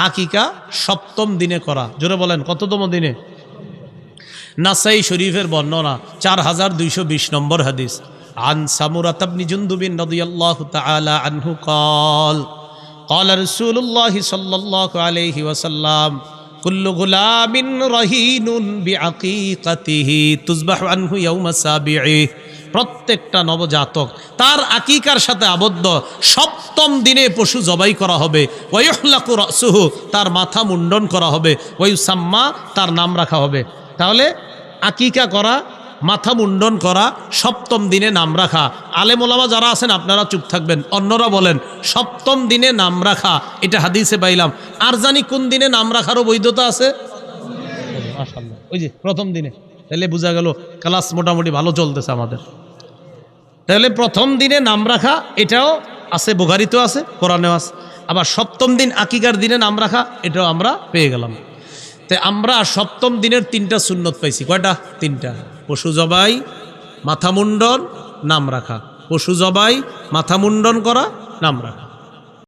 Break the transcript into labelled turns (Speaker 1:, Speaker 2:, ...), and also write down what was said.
Speaker 1: আকিকা সপ্তম দিনে করা জোরে বলেন কততম দিনে নাসাই শরীফের বর্ণনা চার হাজার দুইশো বিশ নম্বর হাদিস عن سمرة بن جندب رضي الله تعالى عنه قال قال رسول الله صلى الله عليه وسلم প্রত্যেকটা নবজাতক, তার আকিকার সাথে আবদ্ধ, সপ্তম দিনে পশু জবাই করা হবে। ওয়ুহলাকু তার মাথা মুন্ডন করা হবে। ওয়ুসাম্মা, তার নাম রাখা হবে। তাহলে আকিকা করা মাথা মুন্ডন করা, সপ্তম দিনে নাম রাখা। আলেমোলামা যারা আছেন, আপনারা চুপ থাকবেন। অন্যরা বলেন, সপ্তম দিনে নাম রাখা, এটা হাদিসে পাইলাম। আর জানি কোন দিনে নাম রাখারও বৈধতা আছে? ওই যে প্রথম দিনে। তাহলে বোঝা গেল, ক্লাস মোটামুটি ভালো চলতেছে আমাদের। তাহলে প্রথম দিনে নাম রাখা, এটাও আছে বোগারিতেও আছে, কোরআনেও আছে। আবার সপ্তম দিন আকিকার দিনে নাম রাখা, এটাও আমরা পেয়ে গেলাম। তো আমরা সপ্তম দিনের তিনটা সুন্নত পাইছি। কয়টা? তিনটা। পশু জবাই মাথা মুন্ডন নাম রাখা। পশু জবাই মাথা মুন্ডন করা নাম রাখা।